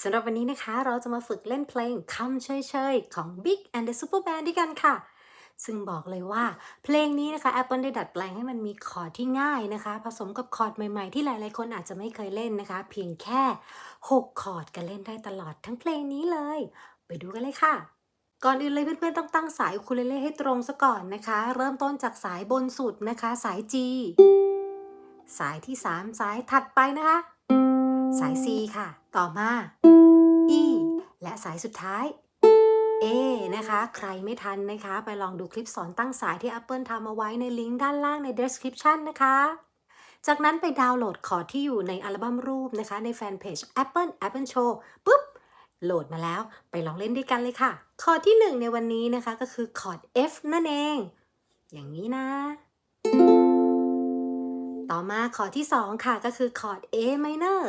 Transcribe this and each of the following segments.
สำหรับวันนี้นะคะ เราจะมาฝึกเล่นเพลงคำเฉยๆ ของ Big and the Super Band ด้วยกันค่ะ ซึ่งบอกเลยว่าเพลงนี้นะคะ Apple ได้ดัดแปลงให้มันมีคอร์ดที่ง่ายนะคะ ผสมกับคอร์ดใหม่ๆ ที่หลายๆคนอาจจะไม่เคยเล่นนะคะ เพียงแค่ 6 คอร์ดกันเล่นได้ตลอดทั้งเพลงนี้เลย ไปดูกันเลยค่ะก่อนอื่นเลยเพื่อนๆต้องตั้งสายคูเลเล่ให้ตรงซะก่อนนะคะ เริ่มต้นจากสายบนสุดนะคะ สาย G สายที่ 3 สายถัดไปนะคะ สาย C ค่ะ ต่อมา E และสายสุดท้าย A นะคะ ใครไม่ทันนะคะ ไปลองดูคลิปสอนตั้งสายที่ Apple ทำเอาไว้ในลิงก์ด้านล่างใน description นะคะ จากนั้นไปดาวน์โหลดคอร์ดที่อยู่ในอัลบั้มรูปนะคะ ในแฟนเพจ Apple Apple Show ปุ๊บ โหลดมาแล้วไปลองเล่นด้วยกันเลยค่ะ คอร์ดที่ 1 ในวันนี้นะคะก็คือคอร์ด F นั่นเอง อย่างนี้นะ ต่อมาคอร์ดที่ 2 ค่ะก็คือคอร์ด A minor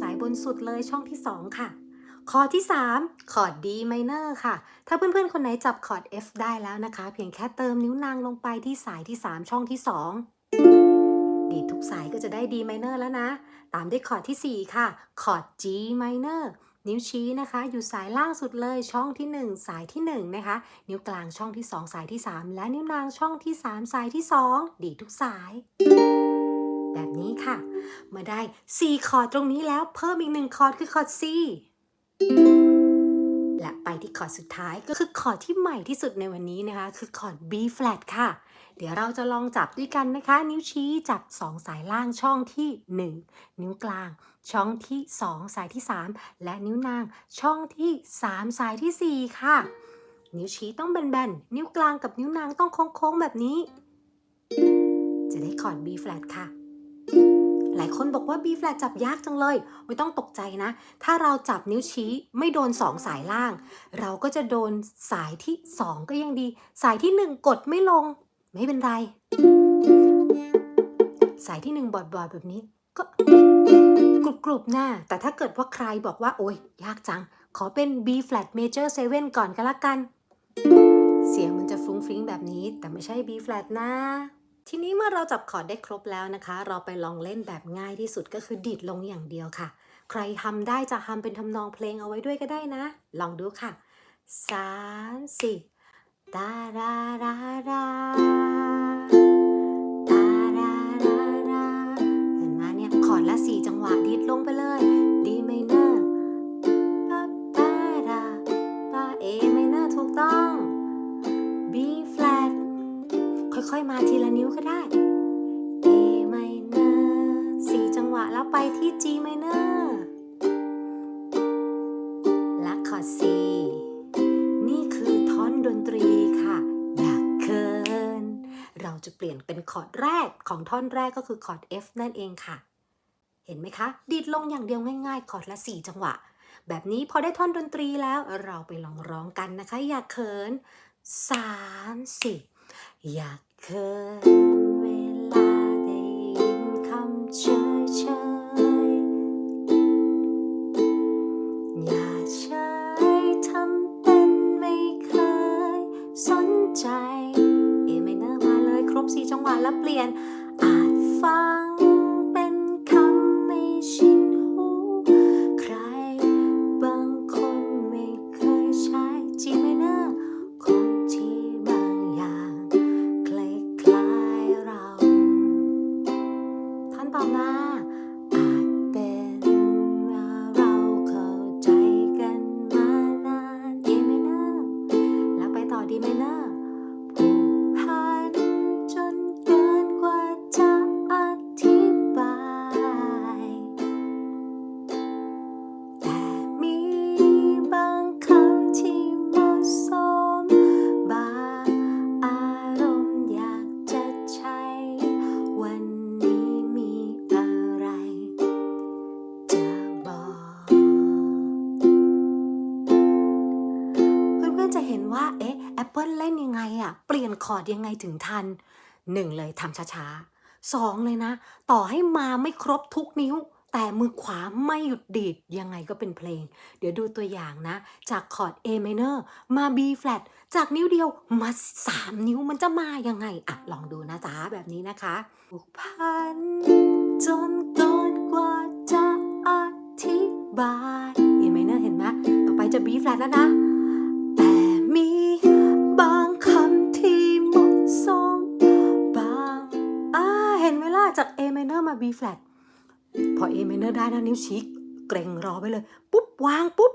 สายบนสุดเลยช่องที่ 2 ค่ะ คอร์ดที่ 3 คอร์ด D minor ค่ะ ถ้าเพื่อนๆ คนไหนจับคอร์ด F ได้แล้วนะคะ เพียงแค่เติมนิ้วนางลงไปที่สายที่ 3 ช่องที่ 2 ดีทุกสายก็จะได้ D minor แล้วนะ ตามด้วยคอร์ดที่ 4 ค่ะ คอร์ด G minor นิ้วชี้นะคะ อยู่สายล่างสุดเลยช่องที่ 1 สายที่1นะคะ นิ้วกลางช่องที่ 2 สายที่ 3 และนิ้วนางช่องที่ 3 สายที่ 2 ดีทุกสาย แบบนี้ค่ะ เมื่อได้4คอร์ดตรงนี้แล้วเพิ่มอีก1คอร์ดคือคอร์ด C และไปที่คอร์ดสุดท้ายก็คือคอร์ดที่ใหม่ที่สุดในวันนี้นะคะ คือคอร์ด B flat ค่ะ เดี๋ยวเราจะลองจับด้วยกันนะคะ นิ้วชี้จับ 2 สายล่างช่องที่ 1 นิ้วกลาง ช่องที่ 2 สายที่ 3 และนิ้วนาง ช่องที่ 3 สายทีสี่4 ค่ะ นิ้วชี้ต้องแบนๆนิ้วกลางกับนิ้วนางต้องโค้งๆแบบนี้ จะได้คอร์ด B flat ค่ะ ลายคนบอกว่า B flat จับยากจังเลย ไม่ต้องตกใจนะ ถ้าเราจับนิ้วชี้ไม่โดน 2 สายล่าง เราก็จะโดนสายที่ 2 ก็ยังดี สายที่ 1 กดไม่ลง ไม่เป็นไร สายที่ 1บอดๆแบบนี้ ก็กรุบๆหน้า แต่ถ้าเกิดว่าใครบอกว่า โอ๊ยยากจัง ขอเป็น B flat major 7 ก่อนก็แล้วกัน เสียงมันจะฟรุ้งฟริ้งแบบนี้ แต่ไม่ใช่ B flat นะ ทีนี้เมื่อเราจับคอร์ดได้ครบแล้วนะคะ เราไปลองเล่นแบบง่ายที่สุดก็คือดีดลงอย่างเดียวค่ะ ใครทำได้จะทำเป็นทำนองเพลงเอาไว้ด้วยก็ได้นะ ลองดูค่ะสามสี่ตาดาดาดาตาดาดาดาเห็นไหมเนี่ยคอร์ดละสี่จังหวะดีดลงไปเลย ค่อยมาทีละนิ้วก็ได้ A minor สี่จังหวะแล้วไปที่ G minor และคอร์ด C นี่คือท่อนดนตรีค่ะ อยากเคิน เราจะเปลี่ยนเป็นคอร์ดแรกของท่อนแรกก็คือคอร์ด F นั่นเองค่ะ เห็นไหมคะ ดีดลงอย่างเดียวง่ายๆ คอร์ดละ 4 จังหวะ แบบนี้พอได้ท่อนดนตรีแล้วเราไปลองร้องกันนะคะ อยากเขินสามสี่อยา ก แล้ เอ๊ะ Apple เล่นยังไงอะเปลี่ยนคอร์ดยังไงถึงทันหนึ่งเลยทำช้าๆสองเลยนะ ต่อให้มาไม่ครบทุกนิ้ว แต่มือขวาไม่หยุดดีดยังไงก็เป็นเพลง เดี๋ยวดูตัวอย่างนะ จากคอร์ด A minor มา B flat จากนิ้วเดียวมา 3 นิ้วมันจะมายังไงอะลองดูนะจ๊ะแบบนี้นะคะผูกพันจนเกินกว่าจะอบาย A minor เห็นไหมต่อไปจะ B flat แล้วนะ แต่มี B flat พอ A minor ได้นะนิ้วชี้เกรงรอไว้เลย ปุ๊บวางปุ๊บ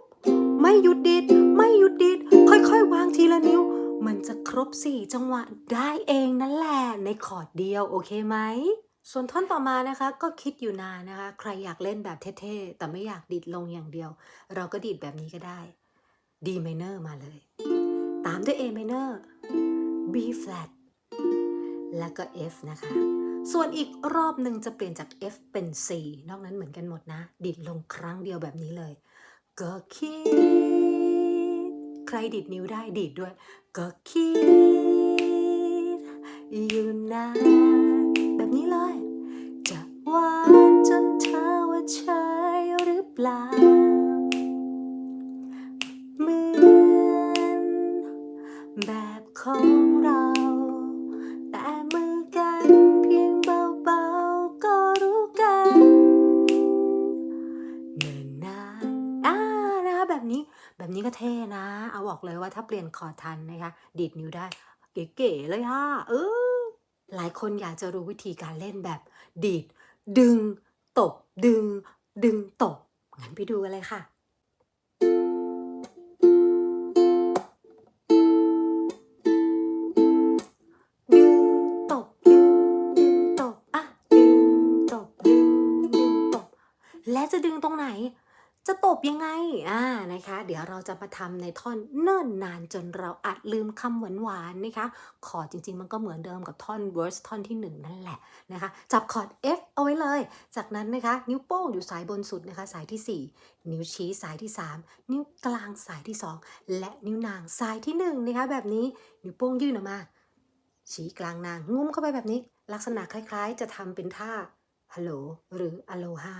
ไม่หยุดดีดไม่หยุดดีดค่อยๆ วางทีละนิ้ว มันจะครบ4จังหวะได้เองนั่นแหละในคอร์ดเดียว โอเคไหมส่วนท่อนต่อมานะคะก็คิดอยู่นานนะคะ ใครอยากเล่นแบบเท่ๆ แต่ไม่อยากดีดลงอย่างเดียว เราก็ดีดแบบนี้ก็ได้ D minor มาเลย ตามด้วย A minor B flat แล้วก็ F นะคะ ส่วนอีกรอบหนึ่งจะเปลี่ยนจาก F เป็น C นอกนั้นเหมือนกันหมดนะ ดิดลงครั้งเดียวแบบนี้เลย ก็คิด ใครดิดนิ้วได้ดิดด้วย ก็คิด อยู่นานแบบนี้เลย จะหวานจนเธอว่าใช่หรือเปล่าเหมือนแบบของเรา เอาบอกเลยว่าถ้าเปลี่ยนคอทันนะคะดีดนิ้วได้ เก๋ๆเลยค่ะเออหลายคนอยากจะรู้วิธีการเล่นแบบ ดีด ดึง ตบ ดึง ดึงตบงั้นไปดูกันเลยค่ะดึงตบดึงดึงตบอะดึงตบดึงดึงตบและจะดึงตรงไหน จะตบยังไงอ่านะคะ เดี๋ยวเราจะมาทำในท่อนเนิ่นนานจนเราอาจลืมคำหวานๆนะคะ คอร์ดจริงๆ มันก็เหมือนเดิมกับท่อน verse ท่อนที่ 1 นั่นแหละนะคะ จับคอร์ด F เอาไว้เลย จากนั้นนะคะ นิ้วโป้งอยู่สายบนสุดนะคะ สายที่ 4 นิ้วชี้สายที่ 3 นิ้วกลางสายที่ 2 และนิ้วนางสายที่1นะคะแบบนี้นิ้วโป้งยื่นออกมา ชี้กลางนางงุ้มเข้าไปแบบนี้ ลักษณะคล้ายๆ จะทำเป็นท่าฮัลโหลหรืออโลฮา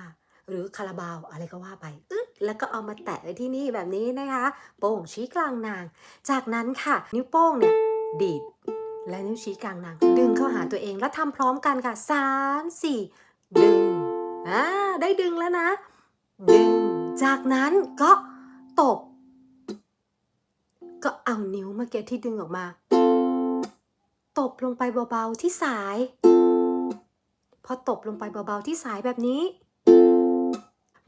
หรือคาราบาวอะไรก็ว่าไปอึ๊ดแล้วก็เอามาแตะไว้ที่นี่แบบนี้นะคะ โป้งชี้กลางนาง จากนั้นค่ะ นิ้วโป้งเนี่ยดีด และนิ้วชี้กลางนาง ดึงเข้าหาตัวเองแล้วทำพร้อมกันค่ะสามสี่ดึงอ่าได้ดึงแล้วนะ ดึง จากนั้นก็ตบ ก็เอานิ้วเมื่อกี้ที่ดึงออกมา ตบลงไปเบาๆที่สาย พอตบลงไปเบาๆที่สายแบบนี้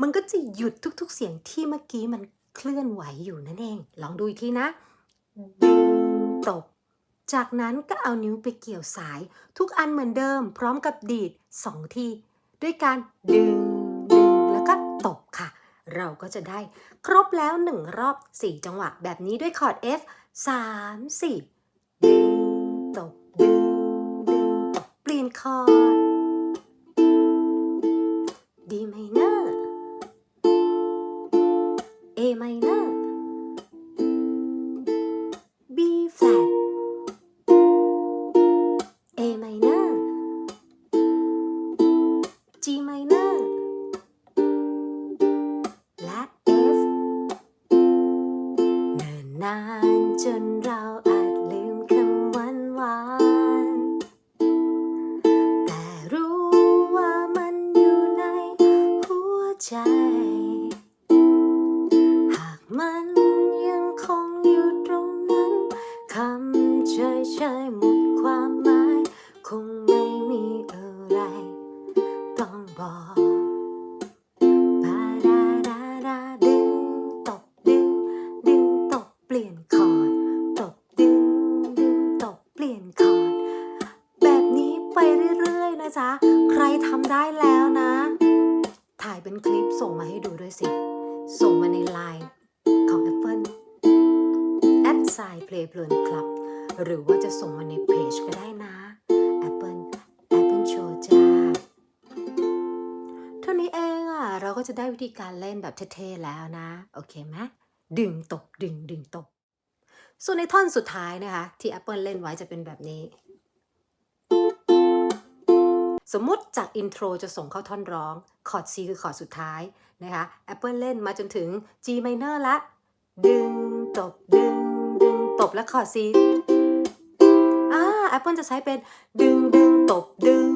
มันก็จะหยุดทุกๆเสียงที่เมื่อกี้มันเคลื่อนไหวอยู่นั่นเอง ลองดูอีกทีนะตบ จากนั้นก็เอานิ้วไปเกี่ยวสาย ทุกอันเหมือนเดิม พร้อมกับดีดสองที ด้วยการดึงดึงแล้วก็ตบค่ะ เราก็จะได้ครบแล้วหนึ่งรอบ 4 จังหวะ แบบนี้ด้วยคอร์ด F 3 4ดึงตบดึงดึงตบเปลี่ยนคอร์ด เายเป็นคลิปส่งมาให้ดูด้วยสิ ส่งมาในไลน์ของ Apple แอดไซเพลย์เพลินคลับ หรือว่าจะส่งมาในเพจก็ได้นะ Apple Apple Show จ้าเท่านี้เองอะ เราก็จะได้วิธีการเล่นแบบเท่ๆแล้วนะ โอเคไหมดึงตบดึงดึงตบส่วนในท่อนสุดท้ายนะคะ ที่ Apple เล่นไว้จะเป็นแบบนี้ สมมุติจากอินโทรจะส่งเข้าท่อนร้อง คอร์ด C คือคอร์ดสุดท้ายนะคะ Apple เล่นมาจนถึง G minor ละ ดึง ตบ ดึง ดึง ตบ และคอร์ด C อ่า Apple จะใช้เป็น ดึง ดึง ตบ ดึง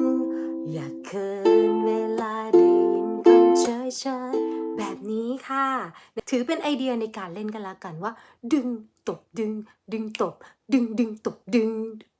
อย่าเคินเวลาได้ยินคำเฉยๆแบบนี้ค่ะ ถือเป็นไอเดียในการเล่นกันละกันว่า ดึง ตบ ดึง ดึง ตบ ดึง ดึง ตบ ดึง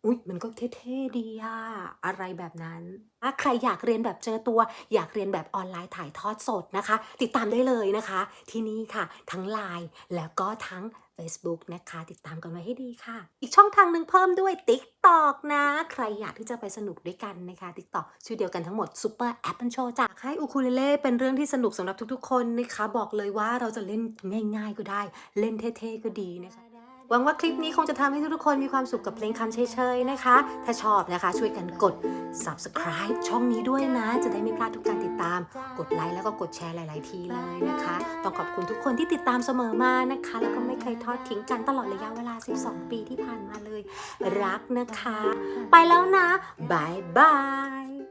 อุ๊ยมันก็เท่ๆดีอะอะไรแบบนั้นถ้าใครอยากเรียนแบบเจอตัว อยากเรียนแบบออนไลน์ถ่ายทอดสดนะคะ ติดตามได้เลยนะคะ ที่นี่ค่ะ ทั้ง Line แล้วก็ทั้ง Facebook นะคะ ติดตามกันไว้ให้ดีค่ะ อีกช่องทางหนึ่งเพิ่มด้วย TikTok นะ ใครอยากที่จะไปสนุกด้วยกันนะคะ TikTok ชื่อเดียวกันทั้งหมด Super App and Show จากให้อูคูเลเล่เป็นเรื่องที่สนุกสำหรับทุกๆ คนนะคะ บอกเลยว่าเราจะเล่นง่าย ๆ ก็ได้ เล่นเท่ๆก็ดีนะคะ หวังว่าคลิปนี้คงจะทำให้ทุกๆคนมีความสุขกับเพลงคำเฉยๆนะคะ ถ้าชอบนะคะช่วยกันกด subscribe ช่องนี้ด้วยนะ จะได้ไม่พลาดทุกการติดตาม กดไลค์แล้วก็กดแชร์หลาย ๆ ทีเลยนะคะ ต้องขอบคุณทุกคนที่ติดตามเสมอมานะคะ แล้วก็ไม่เคยทอดทิ้งกันตลอดระยะเวลา 12 ปีที่ผ่านมาเลย รักนะคะ ไปแล้วนะบายบาย